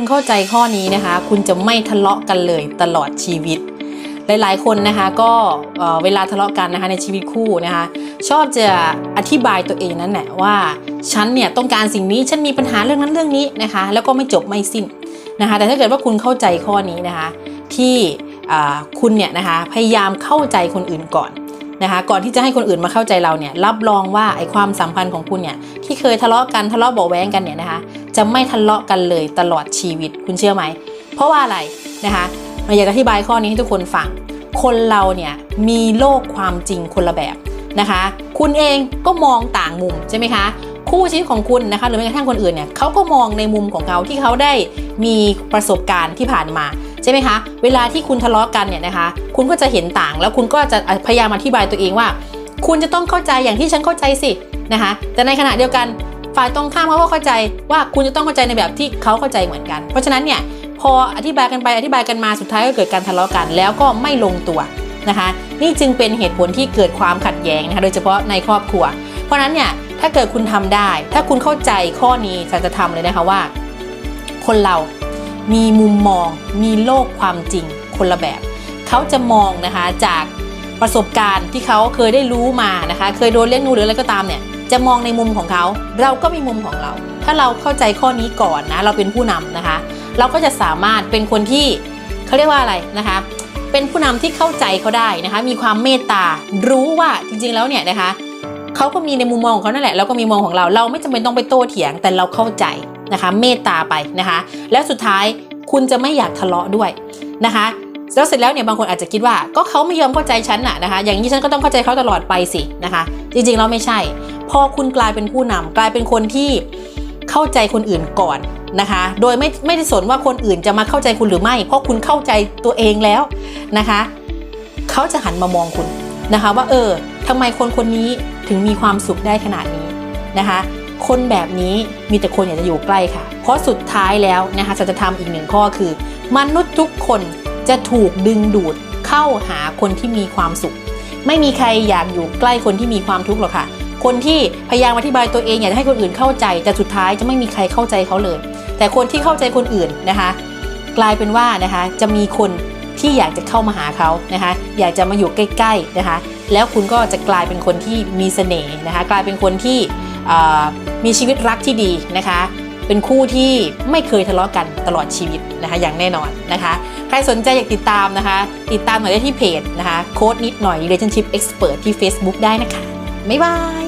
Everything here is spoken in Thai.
คุณเข้าใจข้อนี้นะคะ คุณจะไม่ทะเลาะกันเลยตลอดชีวิต หลายๆคนนะคะก็เอ่อเวลาทะเลาะกันนะคะในชีวิตคู่นะคะชอบจะอธิบายตัวเองนั่นแหละว่าฉันเนี่ยต้องการสิ่งนี้ฉันมีปัญหาเรื่องนั้นเรื่องนี้นะคะ แล้วก็ไม่จบไม่สิ้นนะคะ แต่ถ้าเกิดว่าคุณเข้าใจข้อนี้นะคะ ที่คุณเนี่ยนะคะพยายามเข้าใจคนอื่นก่อนนะคะก่อนที่จะให้คนอื่นมาเข้าใจเราเนี่ยรับรองว่าไอ้ความสัมพันธ์ของคุณเนี่ยที่เคยทะเลาะกันทะเลาะเบาแว้งกันเนี่ยนะคะ จะไม่ทะเลาะกันเลยตลอดชีวิตคุณเชื่อไหม เพราะว่าอะไรนะคะเราอยากจะอธิบายข้อนี้ให้ทุกคนฟัง คนเราเนี่ยมีโลกความจริงคนละแบบนะคะ คุณเองก็มองต่างมุมใช่ไหมคะคู่ชีวิตของคุณนะคะหรือแม้กระทั่งคนอื่นเนี่ยเขาก็มองในมุมของเขาที่เขาได้มีประสบการณ์ที่ผ่านมาใช่ไหมคะ เวลาที่คุณทะเลาะกันเนี่ยนะคะ คุณก็จะเห็นต่าง แล้วคุณก็จะพยายามอธิบายตัวเองว่า คุณจะต้องเข้าใจอย่างที่ฉันเข้าใจสินะคะ แต่ในขณะเดียวกัน ฝ่ายตรงข้ามเขาก็เข้าใจว่าคุณจะต้องเข้าใจในแบบที่เขาเข้าใจเหมือนกัน เพราะฉะนั้นเนี่ยพออธิบายกันไปอธิบายกันมาสุดท้ายก็เกิดการทะเลาะกัน แล้วก็ไม่ลงตัวนะคะ นี่จึงเป็นเหตุผลที่เกิดความขัดแย้งนะคะโดยเฉพาะในครอบครัว เพราะฉะนั้นเนี่ยถ้าเกิดคุณทำได้ ถ้าคุณเข้าใจข้อนี้สัจธรรมเลยนะคะว่า คนเรามีมุมมอง มีโลกความจริงคนละแบบ เขาจะมองนะคะจากประสบการณ์ที่เขาเคยได้รู้มานะคะ เคยโดนเลี้ยงดูหรืออะไรก็ตามเนี่ย จะมองในมุมของเขา เราก็มีมุมของเรา ถ้าเราเข้าใจข้อนี้ก่อนนะ เราเป็นผู้นำนะคะ เราก็จะสามารถเป็นคนที่เขาเรียกว่าอะไรนะคะ เป็นผู้นำที่เข้าใจเขาได้นะคะ มีความเมตตา รู้ว่าจริงๆแล้วเนี่ยนะคะเขาก็มีในมุมมองของเขานั่นแหละแล้วก็มีมองของเรา เราไม่จำเป็นต้องไปโต้เถียง แต่เราเข้าใจนะคะ เมตตาไปนะคะ แล้วสุดท้ายคุณจะไม่อยากทะเลาะด้วยนะคะแล้วเสร็จแล้วเนี่ยบางคนอาจจะคิดว่าก็เขาไม่ยอมเข้าใจฉันน่ะนะคะ อย่างนี้ฉันก็ต้องเข้าใจเขาตลอดไปสินะคะ จริงๆแล้วไม่ใช่ พอคุณกลายเป็นผู้นำกลายเป็นคนที่เข้าใจคนอื่นก่อนนะคะ โดยไม่ไม่ได้สนว่าคนอื่นจะมาเข้าใจคุณหรือไม่ เพราะคุณเข้าใจตัวเองแล้วนะคะ เขาจะหันมามองคุณนะคะว่าเออทำไมคนคนนี้ถึงมีความสุขได้ขนาดนี้นะคะ คนแบบนี้มีแต่คนอยากจะอยู่ใกล้ค่ะ เพราะสุดท้ายแล้วนะคะสัจธรรมอีกหนึ่งข้อคือ มนุษย์ทุกคนจะถูกดึงดูดเข้าหาคนที่มีความสุข ไม่มีใครอยากอยู่ใกล้คนที่มีความทุกข์หรอกค่ะ คนที่พยายามอธิบายตัวเองอยากจะให้คนอื่นเข้าใจ แต่สุดท้ายจะไม่มีใครเข้าใจเขาเลย แต่คนที่เข้าใจคนอื่นนะคะ กลายเป็นว่านะคะจะมีคนที่อยากจะเข้ามาหาเขานะคะ อยากจะมาอยู่ใกล้ๆนะคะ แล้วคุณก็จะกลายเป็นคนที่มีเสน่ห์นะคะ กลายเป็นคนที่มีชีวิตรักที่ดีนะคะ เป็นคู่ที่ไม่เคยทะเลาะกันตลอดชีวิตนะคะ อย่างแน่นอนนะคะ ใครสนใจอยากติดตามนะคะ ติดตามหน่อยได้ที่เพจนะคะ โค้ดนิดหน่อย relationship expert ที่ Facebook ได้นะคะ บ๊ายบาย